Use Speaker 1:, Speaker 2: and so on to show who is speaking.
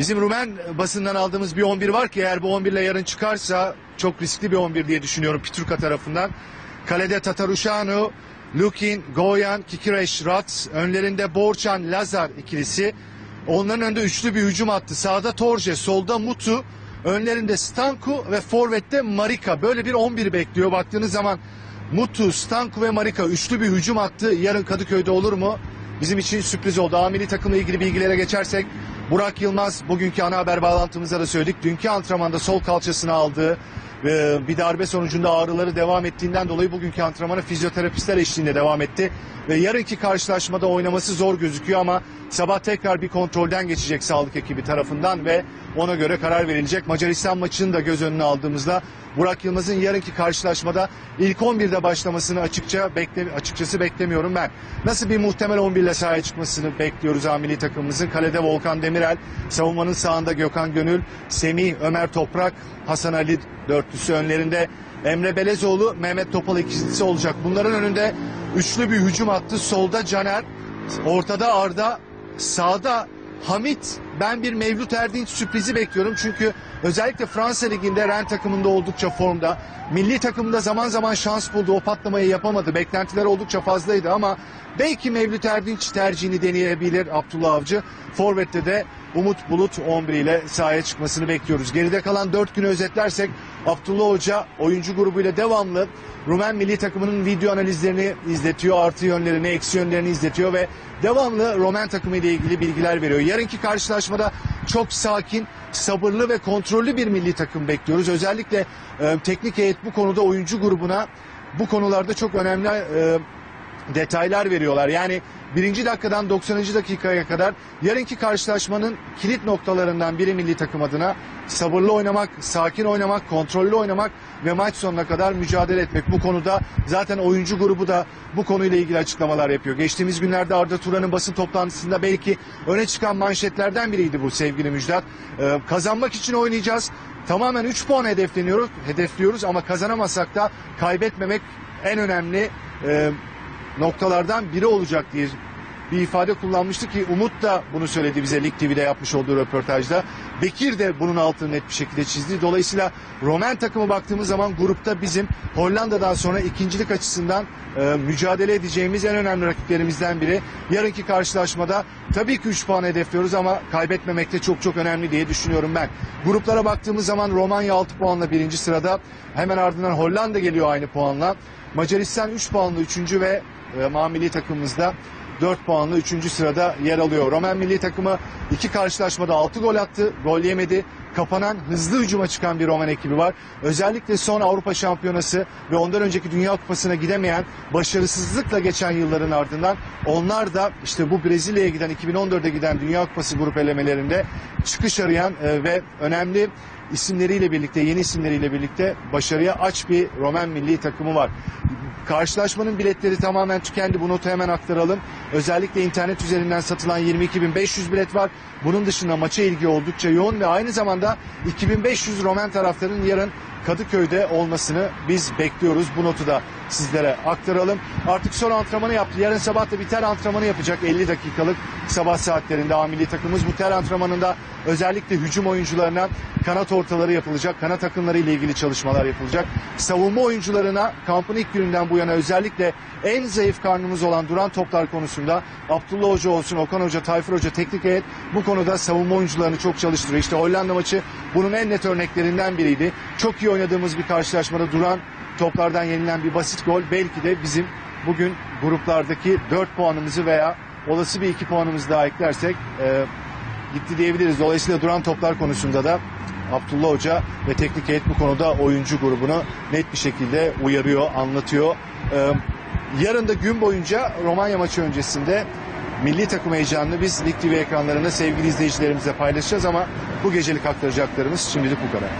Speaker 1: Bizim Rumen basından aldığımız bir 11 var ki eğer bu 11 ile yarın çıkarsa çok riskli bir 11 diye düşünüyorum Piturka tarafından. Kalede Tataruşanu, Lukin, Goyan, Kikireş, Rat, önlerinde Borçan, Lazar ikilisi. Onların önünde üçlü bir hücum attı. Sağda Torje, solda Mutu, önlerinde Stanku ve forvette Marika. Böyle bir 11 bekliyor. Baktığınız zaman Mutu, Stanku ve Marika üçlü bir hücum attı. Yarın Kadıköy'de olur mu? Bizim için sürpriz oldu. Amili takımla ilgili bilgilere geçersek Burak Yılmaz bugünkü ana haber bağlantımızda da söyledik. Dünkü antrenmanda sol kalçasını aldığı bir darbe sonucunda ağrıları devam ettiğinden dolayı bugünkü antrenmanı fizyoterapistler eşliğinde devam etti. Ve yarınki karşılaşmada oynaması zor gözüküyor ama sabah tekrar bir kontrolden geçecek sağlık ekibi tarafından ve ona göre karar verilecek. Macaristan maçını da göz önüne aldığımızda Burak Yılmaz'ın yarınki karşılaşmada ilk 11'de başlamasını açıkça bekle, açıkçası beklemiyorum ben. Nasıl bir muhtemel 11 ile sahaya çıkmasını bekliyoruz amili takımımızın. Kalede Volkan Demirel, savunmanın sağında Gökhan Gönül, Semih, Ömer Toprak, Hasan Ali dörtlüsü önlerinde Emre Belezoğlu, Mehmet Topal ikilisi olacak. Bunların önünde üçlü bir hücum attı. Solda Caner, ortada Arda, sağda Hamit. Ben bir Mevlüt Erdinç sürprizi bekliyorum. Çünkü özellikle Fransa Ligi'nde Ren takımında oldukça formda. Milli takımda zaman zaman şans buldu. O patlamayı yapamadı. Beklentiler oldukça fazlaydı ama belki Mevlüt Erdinç tercihini deneyebilir Abdullah Avcı. Forvet'te de Umut Bulut 11 ile sahaya çıkmasını bekliyoruz. Geride kalan 4 günü özetlersek Abdullah Hoca oyuncu grubuyla devamlı Rumen milli takımının video analizlerini izletiyor. Artı yönlerini, eksi yönlerini izletiyor ve devamlı Romen takımı ile ilgili bilgiler veriyor. Yarınki karşılaşmada çok sakin, sabırlı ve kontrollü bir milli takım bekliyoruz. Özellikle e, teknik heyet bu konuda oyuncu grubuna bu konularda çok önemli e, detaylar veriyorlar. Yani birinci dakikadan 90. dakikaya kadar yarınki karşılaşmanın kilit noktalarından biri milli takım adına sabırlı oynamak, sakin oynamak, kontrollü oynamak ve maç sonuna kadar mücadele etmek. Bu konuda zaten oyuncu grubu da bu konuyla ilgili açıklamalar yapıyor. Geçtiğimiz günlerde Arda Turan'ın basın toplantısında belki öne çıkan manşetlerden biriydi bu sevgili Müjdat. Ee, kazanmak için oynayacağız. Tamamen 3 puan hedefleniyoruz, hedefliyoruz ama kazanamazsak da kaybetmemek en önemli e, noktalardan biri olacak diye bir ifade kullanmıştı ki Umut da bunu söyledi bize Lig TV'de yapmış olduğu röportajda. Bekir de bunun altını net bir şekilde çizdi. Dolayısıyla Romen takımı baktığımız zaman grupta bizim Hollanda'dan sonra ikincilik açısından e, mücadele edeceğimiz en önemli rakiplerimizden biri. Yarınki karşılaşmada tabii ki 3 puan hedefliyoruz ama kaybetmemek de çok çok önemli diye düşünüyorum ben. Gruplara baktığımız zaman Romanya 6 puanla birinci sırada. Hemen ardından Hollanda geliyor aynı puanla. Macaristan 3 puanlı 3. ve e, Mamili takımımızda 4 puanlı 3. sırada yer alıyor. Romen milli takımı iki karşılaşmada 6 gol attı, gol yemedi. Kapanan, hızlı hücuma çıkan bir Roman ekibi var. Özellikle son Avrupa Şampiyonası ve ondan önceki Dünya Kupası'na gidemeyen, başarısızlıkla geçen yılların ardından onlar da işte bu Brezilya'ya giden, 2014'e giden Dünya Kupası grup elemelerinde çıkış arayan e, ve önemli isimleriyle birlikte, yeni isimleriyle birlikte başarıya aç bir Romen milli takımı var. Karşılaşmanın biletleri tamamen tükendi. Bu notu hemen aktaralım. Özellikle internet üzerinden satılan 22.500 bilet var. Bunun dışında maça ilgi oldukça yoğun ve aynı zamanda 2500 Romen taraftarın yarın Kadıköy'de olmasını biz bekliyoruz. Bu notu da sizlere aktaralım. Artık son antrenmanı yaptı. Yarın sabah da bir ter antrenmanı yapacak 50 dakikalık sabah saatlerinde amili takımımız. Bu ter antrenmanında özellikle hücum oyuncularına kanat ortaları yapılacak. Kanat takımları ile ilgili çalışmalar yapılacak. Savunma oyuncularına kampın ilk gününden bu yana özellikle en zayıf karnımız olan duran toplar konusunda Abdullah Hoca olsun, Okan Hoca, Tayfur Hoca teknik heyet bu konuda savunma oyuncularını çok çalıştırıyor. İşte Hollanda maçı bunun en net örneklerinden biriydi. Çok iyi oynadığımız bir karşılaşmada duran toplardan yenilen bir basit gol belki de bizim bugün gruplardaki 4 puanımızı veya olası bir 2 puanımızı daha eklersek e, gitti diyebiliriz. Dolayısıyla duran toplar konusunda da Abdullah Hoca ve teknik heyet bu konuda oyuncu grubunu net bir şekilde uyarıyor, anlatıyor. E, yarın da gün boyunca Romanya maçı öncesinde milli takım heyecanını biz Lig TV ekranlarında sevgili izleyicilerimizle paylaşacağız ama bu gecelik aktaracaklarımız şimdilik bu kadar.